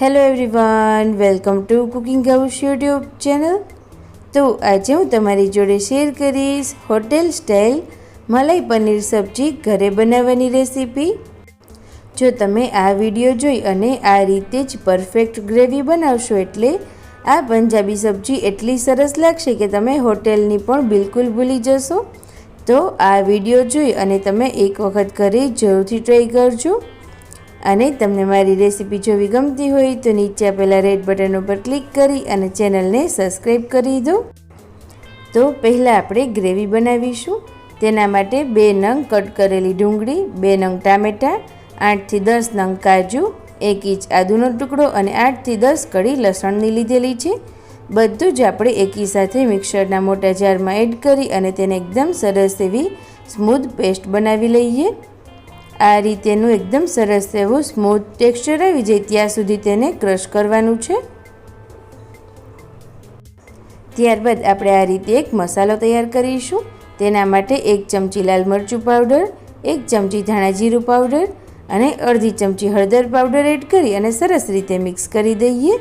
Hello everyone welcome to cooking house YouTube channel તો આજે હું તમારી જોડે શેર કરીશ હોટેલ સ્ટાઇલ મલાઈ પનીર સબ્જી ઘરે બનાવવાની રેસીપી જો તમે આ વીડિયો જોઈ અને આ રીતે જ પરફેક્ટ ગ્રેવી બનાવશો એટલે આ પંજાબી સબ્જી એટલી સરસ લાગશે કે તમે હોટેલની પણ બિલકુલ ભૂલી જશો. તો આ વીડિયો જોઈ અને તમે એક વખત ઘરે જરૂરથી ટ્રાય કરજો. અને તમને મારી રેસીપી જોવી ગમતી હોય તો નીચે આપેલા રેડ બટન ઉપર ક્લિક કરી અને ચેનલને સબસ્ક્રાઈબ કરી દો. તો પહેલાં આપણે ગ્રેવી બનાવીશું. તેના માટે બે નંગ કટ કરેલી ડુંગળી, બે નંગ ટામેટાં આઠથી દસ નંગ કાજુ, એક ઇંચ આદુનો ટુકડો અને આઠથી દસ કડી લસણની લીધેલી છે. બધું જ આપણે એકી સાથે મિક્સરના મોટા જારમાં એડ કરી અને તેને એકદમ સરસ એવી સ્મૂથ પેસ્ટ બનાવી લઈએ. આ રીતેનું એકદમ સરસ એવું સ્મૂથ ટેક્સચર આવી જાય ત્યાં સુધી તેને ક્રશ કરવાનું છે. ત્યારબાદ આપણે આ રીતે એક મસાલો તૈયાર કરીશું. તેના માટે એક ચમચી લાલ મરચું પાવડર એક ચમચી ધાણા જીરું પાવડર અને અડધી ચમચી હળદર પાવડર એડ કરી અને સરસ રીતે મિક્સ કરી દઈએ.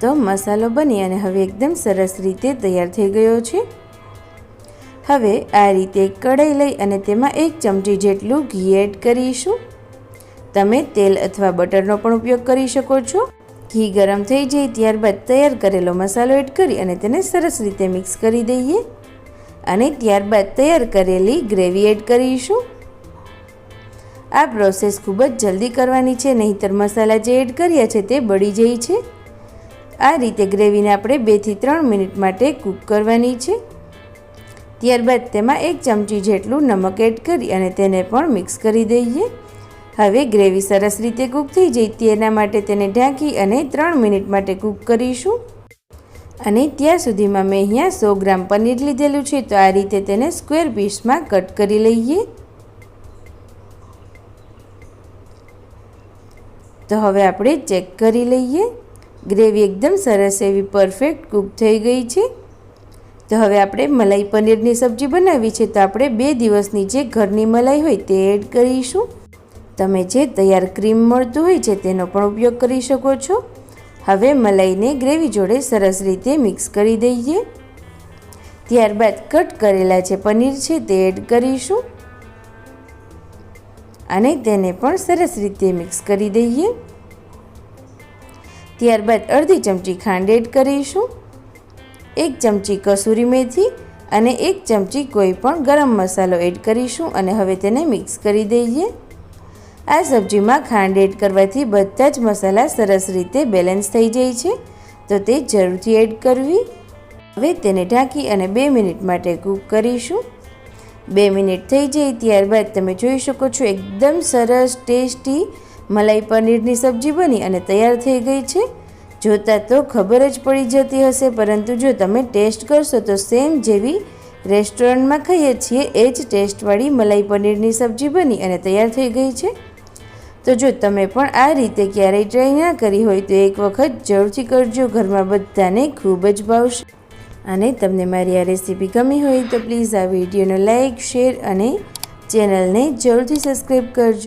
તો મસાલો બની અને હવે એકદમ સરસ રીતે તૈયાર થઈ ગયો છે. હવે આ રીતે કઢાઈ લઈ અને તેમાં એક ચમચી જેટલું ઘી એડ કરીશું. તમે તેલ અથવા બટરનો પણ ઉપયોગ કરી શકો છો. ઘી ગરમ થઈ જાય ત્યારબાદ તૈયાર કરેલો મસાલો એડ કરી અને તેને સરસ રીતે મિક્સ કરી દઈએ. અને ત્યારબાદ તૈયાર કરેલી ગ્રેવી એડ કરીશું. આ પ્રોસેસ ખૂબ જ જલ્દી કરવાની છે, નહીંતર મસાલા જે એડ કર્યા છે તે બળી જાય છે. આ રીતે ગ્રેવીને આપણે બેથી ત્રણ મિનિટ માટે કૂક કરવાની છે. ત્યારબાદ તેમાં એક ચમચી જેટલું નમક એડ કરી અને તેને પણ મિક્સ કરી દઈએ. હવે ગ્રેવી સરસ રીતે કૂક થઈ જાય તેના માટે તેને ઢાંકી અને ત્રણ મિનિટ માટે કૂક કરીશું. અને ત્યાં સુધીમાં મેં અહીંયા સો ગ્રામ પનીર લીધેલું છે, તો આ રીતે તેને સ્ક્વેર પીસમાં કટ કરી લઈએ. તો હવે આપણે ચેક કરી લઈએ. ગ્રેવી એકદમ સરસ એવી પરફેક્ટ કૂક થઈ ગઈ છે. તો હવે આપણે મલાઈ પનીરની સબ્જી બનાવી છે તો આપણે બે દિવસની જે ઘરની મલાઈ હોય તે એડ કરીશું. તમે જે તૈયાર ક્રીમ મળતું હોય છે તેનો પણ ઉપયોગ કરી શકો છો. હવે મલાઈને ગ્રેવી જોડે સરસ રીતે મિક્સ કરી દઈએ. ત્યારબાદ કટ કરેલા જે પનીર છે તે એડ કરીશું. અને તેને પણ સરસ રીતે મિક્સ કરી દઈએ. ત્યારબાદ અડધી ચમચી ખાંડ એડ કરીશું. એક ચમચી કસૂરી મેથી અને એક ચમચી કોઈ પણ ગરમ મસાલો એડ કરીશું અને હવે તેને મિક્સ કરી દઈએ. આ સબ્જીમાં ખાંડ એડ કરવાથી બધા જ મસાલા સરસ રીતે બેલેન્સ થઈ જાય છે, તો તે જરૂરથી એડ કરવી. હવે તેને ઢાંકી અને બે મિનિટ માટે કૂક કરીશું. બે મિનિટ થઈ જાય ત્યારબાદ તમે જોઈ શકો છો એકદમ સરસ ટેસ્ટી મલાઈ પનીરની સબ્જી બની અને તૈયાર થઈ ગઈ છે. જોતાં તો ખબર જ પડી જતી હશે, પરંતુ જો તમે ટેસ્ટ કરશો તો સેમ જેવી રેસ્ટોરન્ટમાં ખાઈએ છીએ, એ જ ટેસ્ટવાળી મલાઈ પનીરની સબ્જી બની અને તૈયાર થઈ ગઈ છે. તો જો તમે પણ આ રીતે ક્યારેય ટ્રાય ના કરી હોય તો એક વખત જરૂરથી કરજો, ઘરમાં બધાને ખૂબ જ ભાવશે. અને તમને મારી આ રેસીપી ગમી હોય તો પ્લીઝ આ વિડીયોને લાઇક શેર અને ચેનલને જરૂરથી સબસ્ક્રાઈબ કરજો.